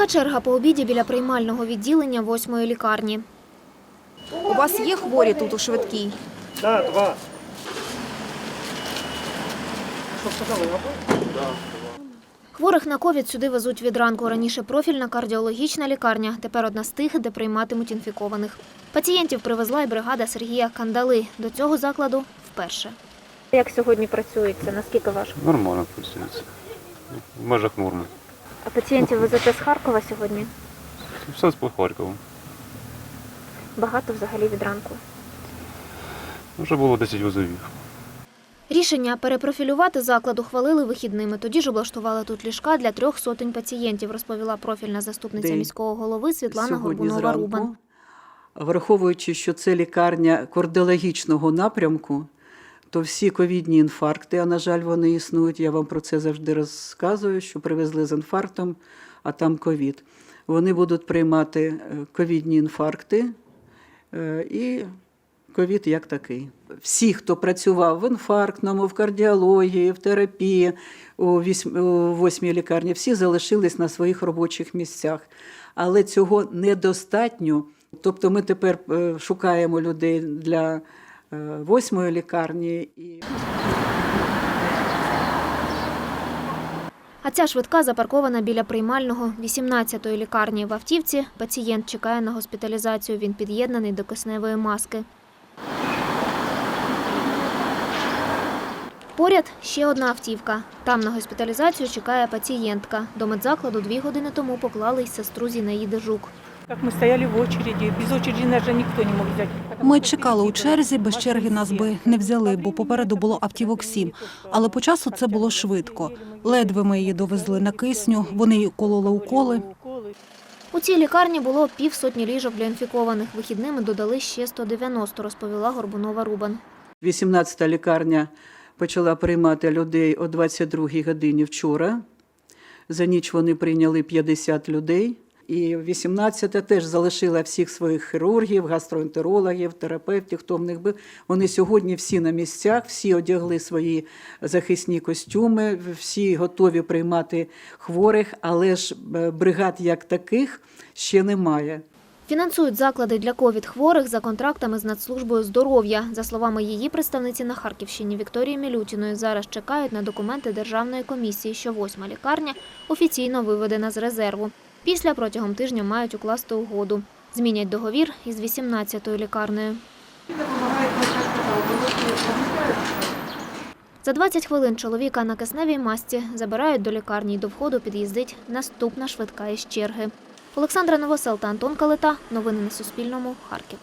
Така черга по обіді біля приймального відділення восьмої лікарні. У вас є хворі тут у швидкій? Да, два. Хворих на ковід сюди везуть від ранку. Раніше профільна кардіологічна лікарня, тепер одна з тих, де прийматимуть інфікованих. Пацієнтів привезла й бригада Сергія Кандали. До цього закладу вперше. Як сьогодні працюється? Наскільки важко? Нормально працюється. В межах норми. А пацієнтів везете з Харкова сьогодні? Все з по Харкову. Багато взагалі від ранку. Вже було 10 визовів. Рішення перепрофілювати заклад ухвалили вихідними. Тоді ж облаштували тут ліжка для трьох сотень пацієнтів, розповіла профільна заступниця День. міського голови Світлана Горбунова Рубан. Враховуючи, що це лікарня кардіологічного напрямку, то всі ковідні інфаркти, а на жаль, вони існують. Я вам про це завжди розказую, що привезли з інфарктом, а там ковід. Вони будуть приймати е, ковідні інфаркти е, і ковід як такий. Всі, хто працював в інфарктному, в кардіології, в терапії у восьмій лікарні, всі залишились на своїх робочих місцях. Але цього недостатньо. Тобто ми тепер е, шукаємо людей для восьмої лікарні. А ця швидка запаркована біля приймального 18-ї лікарні. В автівці пацієнт чекає на госпіталізацію. Він під'єднаний до кисневої маски. Поряд ще одна автівка. Там на госпіталізацію чекає пацієнтка. До медзакладу дві години тому поклали й сестру Зінаїди Жук. Как мы стояли в очереди, без очереди нас же никто не мог взять. Ми чекали у черзі, без черги нас би не взяли, бо попереду було автівок сім. Але по часу це було швидко. Ледве ми її довезли на кисню, вони її кололи уколи. У цій лікарні було півсотні ліжок для інфікованих. Вихідними додали ще 190, розповіла Горбунова Рубан. 18-та лікарня почала приймати людей о 22-й годині вчора. За ніч вони прийняли 50 людей. І 18-та теж залишила всіх своїх хірургів, гастроентерологів, терапевтів, хто в них був. Вони сьогодні всі на місцях, всі одягли свої захисні костюми, всі готові приймати хворих, але ж е, бригад як таких ще немає. Фінансують заклади для ковід-хворих за контрактами з Нацслужбою здоров'я. За словами її представниці на Харківщині Вікторії Мілютіної, зараз чекають на документи Державної комісії, що восьма лікарня офіційно виведена з резерву. Після протягом тижня мають укласти угоду. Змінять договір із 18-ю лікарнею. За 20 хвилин чоловіка на кисневій масці забирають до лікарні. і До входу під'їздить наступна швидка із черги. Олександра Новосел та Антон Калита. Новини на Суспільному. Харків.